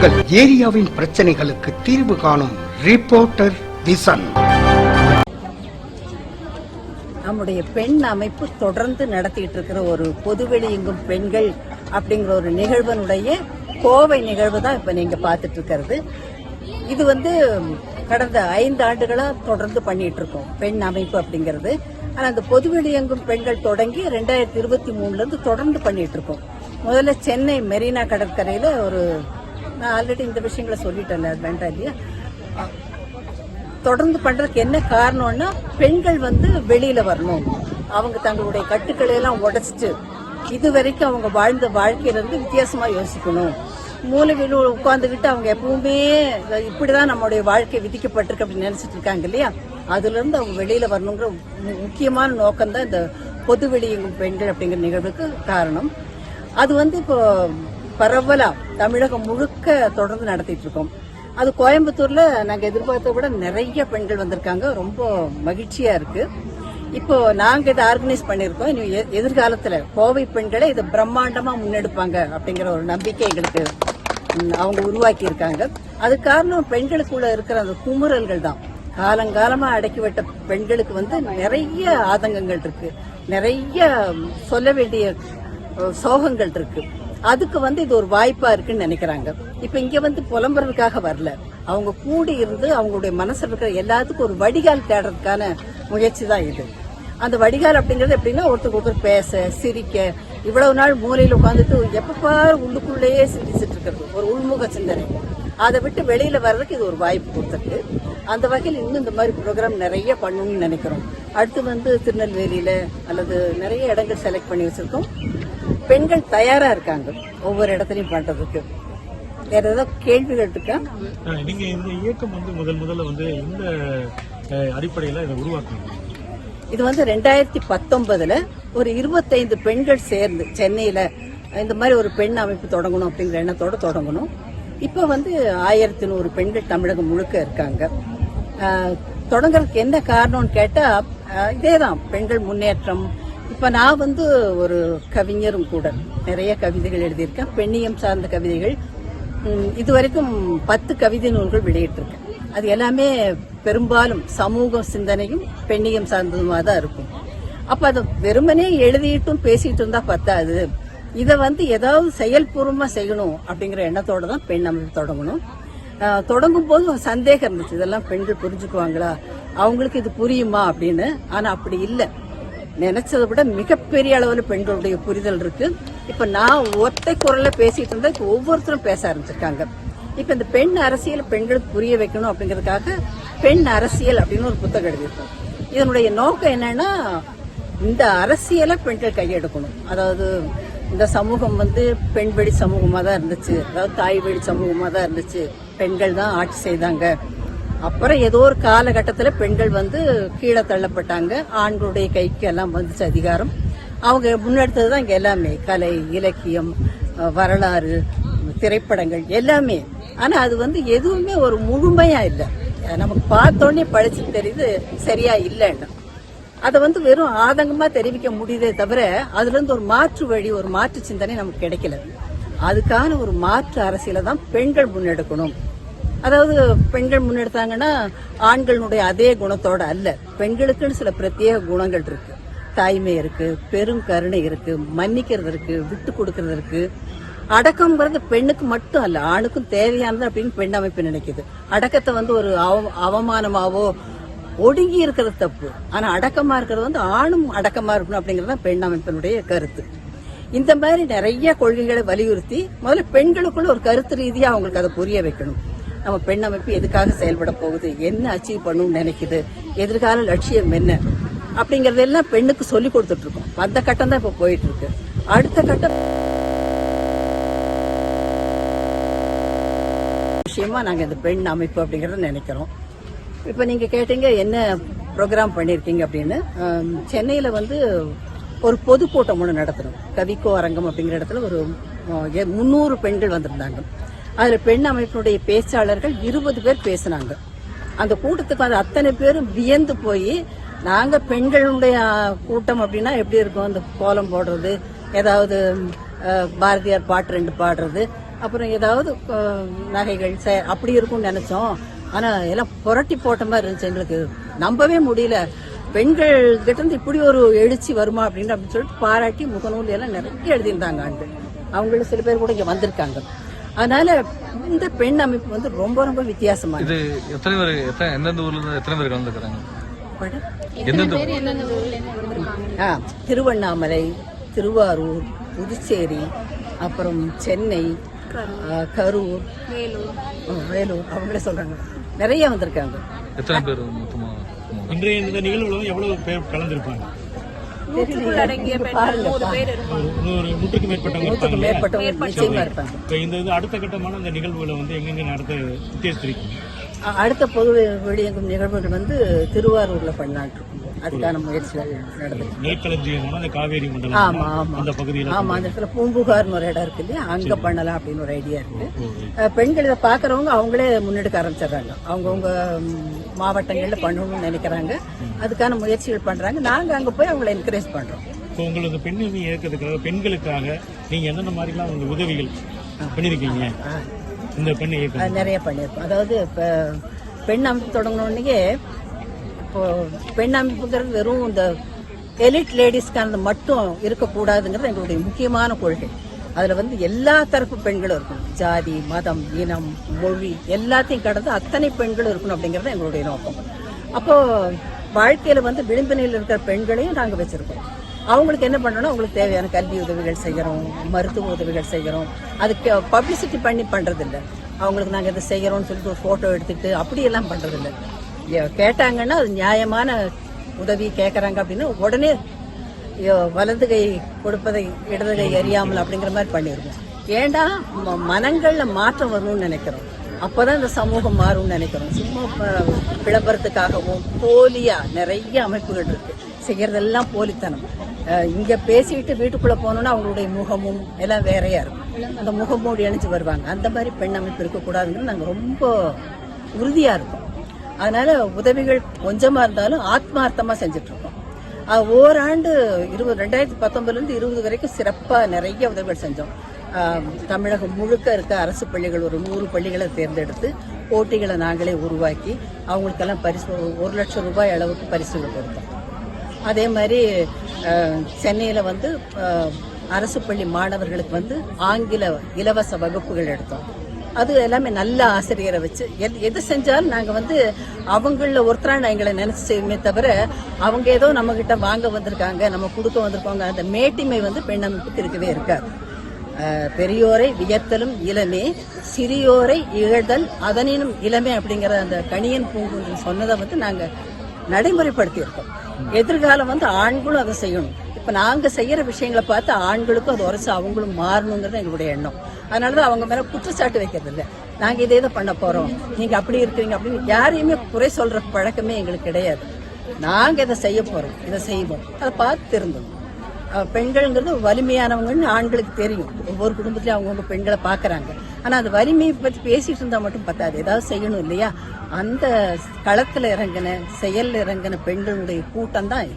உங்கள் ஏரியாவின் பிரச்சனைகளுக்கு தீர்வு காணும் ரிப்போர்ட்டர் விசன். நம்முடைய பெண் அமைப்பு தொடர்ந்து நடத்திட்டு இருக்கிற ஒரு பொதுவெளி எங்கும் பெண்கள் அப்படிங்கிற ஒரு நிகழ்வனுடைய கோவை நிகழ்வு தான் இப்ப நீங்க பார்த்துட்டு இருக்கிறது இது வந்து கடந்த ஐந்து ஆண்டுகளா தொடர்ந்து பண்ணிட்டு இருக்கோம் பெண் அமைப்பு அப்படிங்கிறது. ஆனா அந்த பொதுவெளி எங்கும் பெண்கள் தொடங்கி ரெண்டாயிரத்தி இருபத்தி மூணுல இருந்து தொடர்ந்து பண்ணிட்டு இருக்கோம் முதல்ல சென்னை மெரினா கடற்கரையில ஒரு நான் ஆல்ரெடி இந்த விஷயங்களை சொல்லிட்டேன் அது வேண்டாம் இல்லையா? தொடர்ந்து பண்ணுறதுக்கு என்ன காரணம்னா பெண்கள் வந்து வெளியில் வரணும். அவங்க தங்களுடைய கட்டுக்களை எல்லாம் உடைச்சிட்டு இது வரைக்கும் அவங்க வாழ்ந்த வாழ்க்கையில இருந்து யோசிக்கணும். மூலையில் உட்காந்துக்கிட்டு அவங்க எப்பவுமே இப்படிதான் நம்மளுடைய வாழ்க்கை விதிக்கப்பட்டிருக்கு அப்படின்னு நினச்சிட்டு இருக்காங்க இல்லையா? அதுலேருந்து அவங்க வெளியில் வரணுங்கிற மு- முக்கியமான நோக்கம் தான் இந்த பொது வெளியெங்கும் பெண்கள் அப்படிங்கிற நிகழ்வுக்கு காரணம். அது வந்து இப்போ பரவலா தமிழகம் முழுக்க தொடர்ந்து நடத்திட்டு இருக்கோம் அது கோயம்புத்தூர்ல நாங்க எதிர்பார்த்த விட நிறைய பெண்கள் வந்திருக்காங்க. ரொம்ப மகிழ்ச்சியா இருக்கு. இப்போ நாங்க இதை ஆர்கனைஸ் பண்ணிருக்கோம் இனி எ- எதிர்காலத்துல கோவை பெண்களை இதை பிரம்மாண்டமா முன்னெடுப்பாங்க அப்படிங்கிற ஒரு நம்பிக்கை எங்களுக்கு அவங்க உருவாக்கி இருக்காங்க அது காரணம் பெண்களுக்குள்ள இருக்கிற அந்த குமுறல்கள் தான். காலங்காலமா அடக்கி விட்ட பெண்களுக்கு வந்து நிறைய ஆதங்கங்கள் இருக்கு. நிறைய சொல்ல வேண்டிய சோகங்கள் இருக்கு. அதுக்கு வந்து இது ஒரு வாய்ப்பா இருக்குன்னு நினைக்கிறாங்க. இப்ப இங்க வந்து புலம்புறதுக்காக வரல. அவங்க கூடி இருந்து அவங்களுடைய மனசுல இருக்கிற எல்லாத்துக்கும் ஒரு வடிகால் தேடுறதுக்கான முயற்சி தான் இது. அந்த வடிகால் அப்படிங்கிறது எப்படின்னா ஒருத்தருக்கு ஒருத்தர் பேச சிரிக்க இவ்வளவு நாள் மூலையில உட்காந்துட்டு எப்ப உள்ளுக்குள்ளேயே சிந்திச்சுட்டு இருக்கிறது. ஒரு உள்முக சிந்தனை. அதை விட்டு வெளியில வர்றதுக்கு இது ஒரு வாய்ப்பு கொடுத்துருக்கு. அந்த வகையில் இன்னும் இந்த மாதிரி ப்ரோக்ராம் நிறைய பண்ணணும்னு நினைக்கிறோம். அடுத்து வந்து திருநெல்வேலியில அல்லது நிறைய இடங்கள் செலக்ட் பண்ணி வச்சிருக்கோம். பெண்கள் தயாரா இருக்காங்க ஒவ்வொரு இடத்துலயும் பண்றதுக்கு. வேற ஏதாவது கேள்விகள் இருக்கா ஆஹ் நீங்க இந்த இயக்கம் வந்து முதல் முதல்ல வந்து இந்த அடிப்படையில இதை உருவாக்குனீங்க? இது வந்து ரெண்டாயிரத்தி பத்தொன்பதுல ஒரு இருபத்தைந்து பெண்கள் சேர்ந்து சென்னையில இந்த மாதிரி ஒரு பெண் அமைப்பு தொடங்கணும் அப்படிங்கிற எண்ணத்தோட தொடங்கணும். இப்போ வந்து ஆயிரத்தி நூறு பெண்கள் தமிழகம் முழுக்க இருக்காங்க. தொடங்குறதுக்கு என்ன காரணம்னு கேட்டா ஆஹ், இதேதான் பெண்கள் முன்னேற்றம் இப்போ நான் வந்து ஒரு கவிஞரும் கூட. நிறைய கவிதைகள் எழுதியிருக்கேன். பெண்ணியம் சார்ந்த கவிதைகள். இது இதுவரைக்கும் பத்து கவிதை நூல்கள் வெளியிட்டிருக்கேன். அது எல்லாமே பெரும்பாலும் சமூக சிந்தனையும் பெண்ணியம் சார்ந்ததுமாக தான் இருக்கும். அப்போ அதை வெறுமனே எழுதிட்டும் பேசிட்டு இருந்தால் பத்தாது. இதை வந்து ஏதாவது செயல்பூர்வமாக செய்யணும் அப்படிங்கிற எண்ணத்தோடு தான் பெண் அமைப்பு தொடங்கணும். தொடங்கும் போது ஒரு சந்தேகம் இருந்துச்சு. இதெல்லாம் பெண்கள் புரிஞ்சுக்குவாங்களா? அவங்களுக்கு இது புரியுமா அப்படின்னு. ஆனால் அப்படி இல்லை. நினைச்சதை விட மிகப்பெரிய அளவில் பெண்களுடைய புரிதல் இருக்கு. இப்ப நான் ஒத்தை குரல்ல பேசிட்டு இருந்தா இப்ப ஒவ்வொருத்தரும் பேச ஆரம்பிச்சிருக்காங்க. இப்ப இந்த பெண் அரசியல் பெண்களுக்கு புரிய வைக்கணும் அப்படிங்கறதுக்காக பெண் அரசியல் அப்படின்னு ஒரு புத்தகம் எழுதியிருக்கோம். இதனுடைய நோக்கம் என்னன்னா இந்த அரசியலை பெண்கள் கையெடுக்கணும். அதாவது இந்த சமூகம் வந்து பெண் வழி சமூகமா தான் இருந்துச்சு. அதாவது தாய் வழி சமூகமா தான் இருந்துச்சு. பெண்கள் தான் ஆட்சி செய்தாங்க. அப்புறம் ஏதோ ஒரு காலகட்டத்தில் பெண்கள் வந்து கீழே தள்ளப்பட்டாங்க. ஆண்களுடைய கைக்கு எல்லாம் வந்துச்சு அதிகாரம். அவங்க முன்னெடுத்தது தான் இங்கே எல்லாமே. கலை இலக்கியம் வரலாறு திரைப்படங்கள் எல்லாமே. ஆனால் அது வந்து எதுவுமே ஒரு முழுமையாக இல்லை. நமக்கு பார்த்தோன்னே படிச்சு தெரியுது சரியா இல்லைன்னு. அதை வந்து வெறும் ஆதங்கமாக தெரிவிக்க முடியுதே தவிர அதுலேருந்து ஒரு மாற்று வழி ஒரு மாற்று சிந்தனை நமக்கு கிடைக்கல. அதுக்கான ஒரு மாற்று அரசியலை தான் பெண்கள் முன்னெடுக்கணும். அதாவது பெண்கள் முன்னெடுத்தாங்கன்னா ஆண்களுடைய அதே குணத்தோட அல்ல. பெண்களுக்குன்னு சில பிரத்யேக குணங்கள் இருக்கு. தாய்மை இருக்கு பெரும் கருணை இருக்கு மன்னிக்கிறது இருக்கு விட்டு கொடுக்கறது இருக்கு. அடக்கம்ங்கிறது பெண்ணுக்கு மட்டும் அல்ல ஆணுக்கும் தேவையானது அப்படின்னு பெண் அமைப்பு நினைக்குது. அடக்கத்தை வந்து ஒரு அவ- அவமானமாவோ ஒடுங்கி இருக்கிறது தப்பு. ஆனா அடக்கமா இருக்கிறது வந்து ஆணும் அடக்கமா இருக்கணும் அப்படிங்கறது தான் பெண் அமைப்பினுடைய கருத்து. இந்த மாதிரி நிறைய கொள்கைகளை வலியுறுத்தி முதல்ல பெண்களுக்குள்ள ஒரு கருத்து ரீதியா அவங்களுக்கு அதை புரிய வைக்கணும். நம்ம பெண் அமைப்பு எதுக்காக செயல்பட போகுது? என்ன அச்சீவ் பண்ணணும்னு நினைக்குது? எதிர்கால லட்சியம் என்ன? அப்படிங்கறதெல்லாம் பெண்ணுக்கு சொல்லி கொடுத்துட்டு இருக்கோம் அந்த கட்டம் தான் இப்போ போயிட்டு இருக்கு அடுத்த கட்டம் விஷயமா நாங்கள் இந்த பெண் அமைப்பு அப்படிங்கிறத நினைக்கிறோம். இப்போ நீங்கள் கேட்டீங்க என்ன ப்ரோக்ராம் பண்ணியிருக்கீங்க அப்படின்னு. சென்னையில் வந்து ஒரு பொதுக்கூட்டம் ஒன்று நடத்தணும். கவிக்கோ அரங்கம் அப்படிங்கிற இடத்துல ஒரு முந்நூறு பெண்கள் வந்திருந்தாங்க. அதில் பெண் அமைப்பினுடைய பேச்சாளர்கள் இருபது பேர் பேசினாங்க. அந்த கூட்டத்துக்கு வந்து அத்தனை பேரும் வியந்து போய் நாங்கள் பெண்களுடைய கூட்டம் அப்படின்னா எப்படி இருக்கும்? இந்த கோலம் போடுறது ஏதாவது பாரதியார் பாட்டு ரெண்டு பாடுறது அப்புறம் ஏதாவது நகைகள் சே- அப்படி இருக்கும்னு நினச்சோம். ஆனால் எல்லாம் புரட்டி போட்ட மாதிரி இருந்துச்சு எங்களுக்கு. நம்பவே முடியல. பெண்கள் இருந்து இப்படி ஒரு எழுச்சி வருமா அப்படின்னு அப்படின்னு சொல்லிட்டு பாராட்டி முகநூல் எல்லாம் நிறைய எழுதியிருந்தாங்க ஆண்டு அவங்களும் சில பேர் கூட இங்கே வந்திருக்காங்க. அதனால இந்த பெண் அமைப்பு வந்து ரொம்ப ரொம்ப வித்தியாசமா இது எத்தனை பேர் எத்தனை எந்தெந்த ஊர்ல இருந்து எத்தனை பேர் கலந்துக்கிறாங்க? திருவண்ணாமலை திருவாரூர் புதுச்சேரி அப்புறம் சென்னை கரூர். வேலூர். அவங்களே சொல்றாங்க. நிறைய வந்திருக்காங்க. எத்தனை பேர் மொத்தமா? இன்றைய இந்த நிகழ்வுல எவ்வளவு பேர் கலந்துருப்பாங்க? பாருங்க ஒரு நூறு நூற்றுக்கு மேற்பட்டவங்க மேற்பட்டவங்க நிச்சயமா இருப்பாங்க. இந்த இது அடுத்த கட்டமான இந்த நிகழ்வுகளை வந்து எங்கெங்க நடத்த உத்தேசித்திருக்கீங்க அடுத்த பொது வெளியேங்கும் நிகழ்வுகள் வந்து திருவாரூர்ல பண்ணலான் இருக்கோம் அதுக்கான முயற்சிகள் அந்த காவேரி மண்டலம் ஆமா அந்த பகுதியில ஆமா அந்த இடத்துல பூம்புகார்னு ஒரு இடம் இருக்கு இல்லையா அங்க பண்ணலாம் அப்படின்னு ஒரு ஐடியா இருக்கு. அஹ், பெண்கள் இதை பாக்குறவங்க அவங்களே முன்னெடுக்க ஆரம்பிச்சிடுறாங்க. அவங்கவுங்க மாவட்டங்கள்ல பண்ணணும்னு நினைக்கிறாங்க. அதுக்கான முயற்சிகள் பண்றாங்க. நாங்க அங்க போய் அவங்களை என்கரேஜ் பண்றோம். இப்போ உங்களுக்கு பெண் உரிமை இயக்கத்துக்காக பெண்களுக்காக நீங்க எந்தெந்த மாதிரிலாம் உங்க உதவிகள் பண்ணிருக்கீங்க? இந்த பெண் இயக்கம் நிறைய பண்ணியிருக்கோம். அதாவது இப்போ பெண் அமைப்பு தொடங்கினோடனே இப்போ பெண் அமைப்புங்கிறது வெறும் இந்த எலிட் லேடிஸ்க்கானது மட்டும் இருக்கக்கூடாதுங்கிறது எங்களுடைய முக்கியமான கொள்கை. அதில் வந்து எல்லா தரப்பு பெண்களும் இருக்கணும். ஜாதி மதம் இனம் மொழி எல்லாத்தையும் கடந்து அத்தனை பெண்களும் இருக்கணும் அப்படிங்கிறது எங்களுடைய நோக்கம். அப்போது வாழ்க்கையில் வந்து விளிம்பு நிலையில் இருக்கிற பெண்களையும் நாங்கள் வச்சுருக்கோம். அவங்களுக்கு என்ன பண்ணணும் அவங்களுக்கு தேவையான கல்வி உதவிகள் செய்கிறோம் மருத்துவ உதவிகள் செய்கிறோம் அதுக்கு பப்ளிசிட்டி பண்ணி பண்ணுறதில்ல அவங்களுக்கு நாங்கள் இதை செய்கிறோம்னு சொல்லிட்டு ஒரு ஃபோட்டோ எடுத்துட்டு அப்படியெல்லாம் பண்ணுறதில்ல இல்ல கேட்டாங்கன்னா அது நியாயமான உதவி கேட்குறாங்க அப்படின்னா உடனே வலது கை கொடுப்பதை இடது கை அறியாமல் அப்படிங்கிற மாதிரி பண்ணியிருக்கோம் ஏண்டா ம- மாற்றம் வரணும்னு நினைக்கிறோம். அப்பதான் இந்த சமூகம் மாறும்னு நினைக்கிறோம். சும்மா விளம்பரத்துக்காகவும் போலியா நிறைய அமைப்புகள் இருக்கு. செய்யறதெல்லாம் போலித்தனம். இங்கே இங்க பேசிட்டு வீட்டுக்குள்ள போனோம்னா அவங்களுடைய முகமும் எல்லாம் வேறையா இருக்கும். அந்த முகமூடி அணிஞ்சு வருவாங்க. அந்த மாதிரி பெண் அமைப்பு இருக்கக்கூடாதுன்னு நாங்கள் ரொம்ப உறுதியா இருக்கோம். அதனால உதவிகள் கொஞ்சமா இருந்தாலும் ஆத்மார்த்தமா செஞ்சுட்டு இருக்கோம். ஓராண்டு இருபது ரெண்டாயிரத்தி பத்தொன்பதுல இருந்து இருபது வரைக்கும் சிறப்பா நிறைய உதவிகள் செஞ்சோம். தமிழகம் முழுக்க இருக்க அரசு பள்ளிகள் ஒரு நூறு பள்ளிகளை தேர்ந்தெடுத்து போட்டிகளை நாங்களே உருவாக்கி அவங்களுக்கெல்லாம் பரிசு ஒரு லட்சம் ரூபாய் அளவுக்கு பரிசுகள் கொடுத்தோம். அதே மாதிரி சென்னையில் வந்து அரசு பள்ளி மாணவர்களுக்கு வந்து ஆங்கில இலவச வகுப்புகள் எடுத்தோம். அது எல்லாமே நல்ல ஆசிரியரை வச்சு எது- எது செஞ்சாலும் நாங்கள் வந்து அவங்கள ஒருத்தரான எங்களை நினைச்சு செய்யுமே தவிர அவங்க ஏதோ நம்மக்கிட்ட வாங்க வந்திருக்காங்க நம்ம கொடுக்க வந்திருக்காங்க அந்த மேட்டிமை வந்து பெண் அமைப்புக்கு இருக்கவே இருக்காது. பெரியோரை வியத்தலும் இளமே சிறியோரை இகழ்தல் அதனினும் இளமே அப்படிங்கிற அந்த கணியன் பூங்குன்று சொன்னதை வந்து நாங்கள் நடைமுறைப்படுத்தியிருக்கோம். எதிர்காலம் வந்து ஆண்களும் அதை செய்யணும். இப்போ நாங்கள் செய்கிற விஷயங்களை பார்த்து ஆண்களுக்கும் அது உரைச்சு அவங்களும் மாறணுங்கிறது எங்களுடைய எண்ணம். அதனாலதான் அவங்க மேலே குற்றச்சாட்டு வைக்கிறது இல்லை நாங்கள் இதே இதை பண்ண போகிறோம் நீங்கள் அப்படி இருக்கிறீங்க அப்படின்னு யாரையுமே குறை சொல்கிற பழக்கமே எங்களுக்கு கிடையாது. நாங்கள் இதை செய்ய போகிறோம் இதை செய்வோம். அதை பார்த்து திருந்தணும். பெண்கள்ங்கிறது வலிமையானவங்கன்னு ஆண்களுக்கு தெரியும். ஒவ்வொரு குடும்பத்திலயும் அவங்கவுங்க பெண்களை பாக்குறாங்க ஆனா அது வலிமையை பத்தி பேசிட்டு இருந்தா மட்டும் பத்தாது. ஏதாவது செய்யணும் இல்லையா? அந்த களத்துல இறங்கின செயலில் இறங்கின பெண்களுடைய கூட்டம் தான் இது.